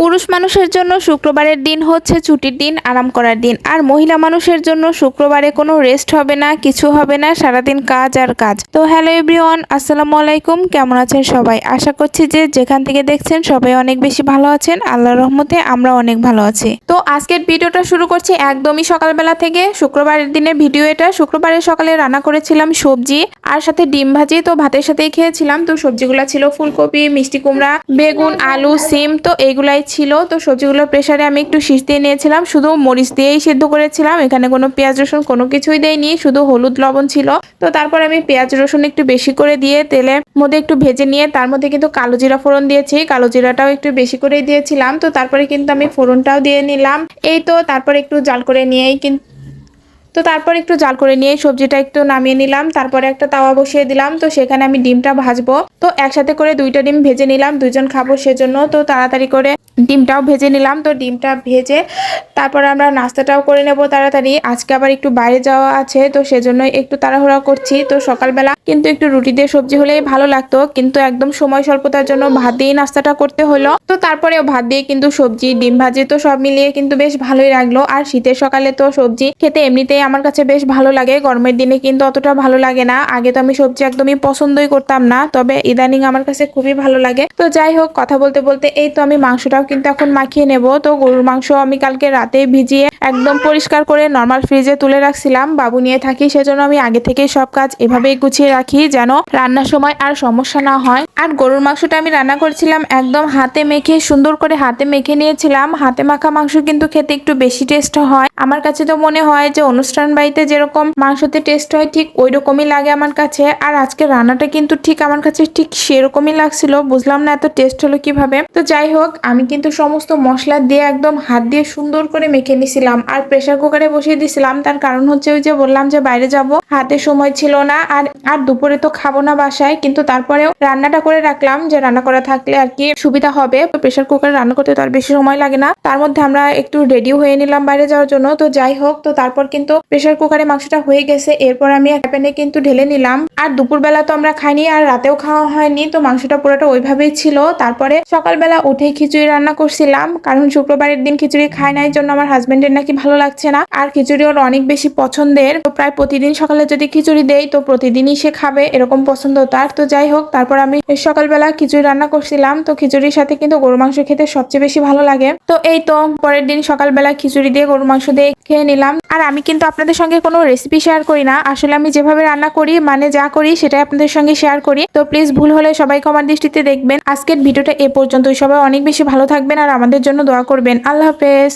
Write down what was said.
পুরুষ মানুষের জন্য শুক্রবারের দিন হচ্ছে ছুটির দিন, আরাম করার দিন। আর মহিলা মানুষের জন্য শুক্রবারে কোনো রেস্ট হবে না, কিছু হবে না, সারাদিন কাজ আর কাজ। তো হ্যালো এভরিওয়ান, আসসালামু আলাইকুম। কেমন আছেন সবাই? আশা করছি যে যেখান থেকে দেখছেন সবাই অনেক বেশি ভালো আছেন। আল্লাহর রহমতে আমরা অনেক ভালো আছি। তো আজকের ভিডিওটা শুরু করছি একদমই সকালবেলা থেকে। শুক্রবারের দিনের ভিডিও এটা। শুক্রবারের সকালে রান্না করেছিলাম সবজি আর সাথে ডিম ভাজি। তো ভাতের সাথেই খেয়েছিলাম। তো সবজিগুলো ছিল ফুলকপি, মিষ্টি কুমড়া, বেগুন, আলু, সিম। তো এইগুলাই ছিল, তো সবজিগুলো প্রেশারে আমি একটু শীষ দিয়ে নিয়েছিলাম। শুধু মরিচ দিয়েই সেদ্ধ করেছিলাম। এখানে কোনো পেঁয়াজ, রসুন কোনো কিছুই দেয়নি শুধু হলুদ, লবণ ছিল। তো তারপর আমি পেঁয়াজ, রসুন একটু বেশি করে দিয়ে তেলে মধ্যে একটু ভেজে নিয়ে, তার মধ্যে কিন্তু কালো জিরা ফোড়ন দিয়েছি। কালো জিরাটাও একটু বেশি করে দিয়েছিলাম। তো তারপরে কিন্তু আমি ফোড়নটাও দিয়ে নিলাম। এই তো তারপর একটু জাল করে নিয়েই কিন্তু তো তারপর একটু জাল করে নিয়ে সবজিটা একটু নামিয়ে নিলাম। তারপরে একটা তাওয়া বসিয়ে দিলাম। তো সেখানে আমি ডিমটা ভাজবো। তো একসাথে করে দুইটা ডিম ভেজে নিলাম। দুজন খাব সেজন্য। তো তাড়াতাড়ি করে ডিমটাও ভেজে নিলাম। তো ডিমটা ভেজে তারপর আমরা নাস্তাটাও করে নেব তাড়াতাড়ি। আজকে আবার একটু বাইরে যাওয়া আছে। তো সেজন্য একটু তাড়াহুড়া করছি। তো সকালবেলা কিন্তু একটু রুটি দিয়ে সবজি হলেই ভালো লাগতো। কিন্তু একদম সময় স্বল্পতার জন্য ভাত দিয়ে নাস্তাটা করতে হলো। তো তারপরেও ভাত দিয়ে কিন্তু সবজি, ডিম ভাজি তো সব মিলিয়ে কিন্তু বেশ ভালোই লাগল। আর শীতের সকালে তো সবজি খেতে এমনিতেই আমার কাছে বেশ ভালো লাগে। গরমের দিনে কিন্তু অতটা ভালো লাগে না। আগে তো আমি সবজি একদমই পছন্দই করতাম না, তবে ইদানিং আমার কাছে খুবই ভালো লাগে। তো যাই হোক, কথা বলতে বলতে এই তো আমি মাংসটাও কিন্তু এখন মাখিয়ে নেব। তো গরুর মাংস আমি কালকে রাতে ভিজিয়ে একদম পরিষ্কার করে নর্মাল ফ্রিজে তুলে রাখছিলাম। বাবু নিয়ে থাকি, সেজন্য আমি আগে থেকেই সব কাজ এভাবেই গুছিয়ে রাখি যেন রান্নার সময় আর সমস্যা না হয়। আর গরুর মাংসটা আমি রান্না করেছিলাম একদম হাতে মেখে, সুন্দর করে হাতে মেখে নিয়েছিলাম। হাতে মাখা মাংস কিন্তু খেতে একটু বেশি টেস্ট হয়। আমার কাছে তো মনে হয় যে অনুষ্ঠান বাড়িতে যেরকম মাংসতে টেস্ট হয়, ঠিক ওই রকমই লাগে আমার কাছে। আর আজকে রান্নাটা কিন্তু ঠিক আমার কাছে ঠিক সেরকমই লাগছিল, বুঝলাম না এত টেস্ট হলো কীভাবে। তো যাই হোক, আমি কিন্তু সমস্ত মশলা দিয়ে একদম হাত দিয়ে সুন্দর করে মেখে নিছিলাম আর প্রেশার কুকারে বসিয়ে দিছিলাম। তার কারণ হচ্ছে ওই যে বললাম যে বাইরে যাব, হাতে সময় ছিল না আর আর দুপুরে তো খাব না বাসায়, কিন্তু তারপরেও রান্নাটা করে রাখলাম যে রান্না করা থাকলে আর কি সুবিধা হবে। প্রেশার কুকারে রান্না করতে তো আর বেশি সময় লাগে না। তার মধ্যে আমরা একটু রেডি হয়ে নিলাম বাইরে যাওয়ার জন্য। তো যাই হোক, তো তারপর কিন্তু প্রেসার কুকারে মাংসটা হয়ে গেছে। এরপর আমি এক প্যানে কিন্তু ঢেলে নিলাম। আর দুপুরবেলা তো আমরা খাইনি, আর রাতেও খাওয়া হয়নি, তো মাংসটা পুরোটা ওইভাবেই ছিল। তারপরে সকালবেলা উঠে খিচুড়ি রান্না করছিলাম। কারণ শুক্রবারের দিন খিচুড়ি খাই নাই জন্য আমার হাজবেন্ডের নাকি ভালো লাগছে না। আর খিচুড়ি ওর অনেক বেশি পছন্দের। তো প্রায় প্রতিদিন সকালে যদি খিচুড়ি দেই, তো প্রতিদিনই সে খাবে, এরকম পছন্দ তার। তো যাই হোক, তারপর আমি সকালবেলা খিচুড়ি রান্না করছিলাম। তো খিচুড়ির সাথে কিন্তু গরু মাংস খেতে সবচেয়ে বেশি ভালো লাগে। তো এই তো, পরের দিন সকালবেলা খিচুড়ি দিয়ে গরু মাংস দিয়ে খেয়ে নিলাম। আর আমি কিন্তু আপনাদের সঙ্গে কোনো রেসিপি শেয়ার করি না। আসলে আমি যেভাবে রান্না করি মানে যা করি, সেটাই আপনাদের সঙ্গে শেয়ার করি। তো প্লিজ ভুল হলে সবাই কমার দৃষ্টিতে দেখবেন। আজকের ভিডিওটা এ পর্যন্তই। সবাই অনেক বেশি ভালো থাকবেন আর আমাদের জন্য দোয়া করবেন। আল্লাহ হাফেজ।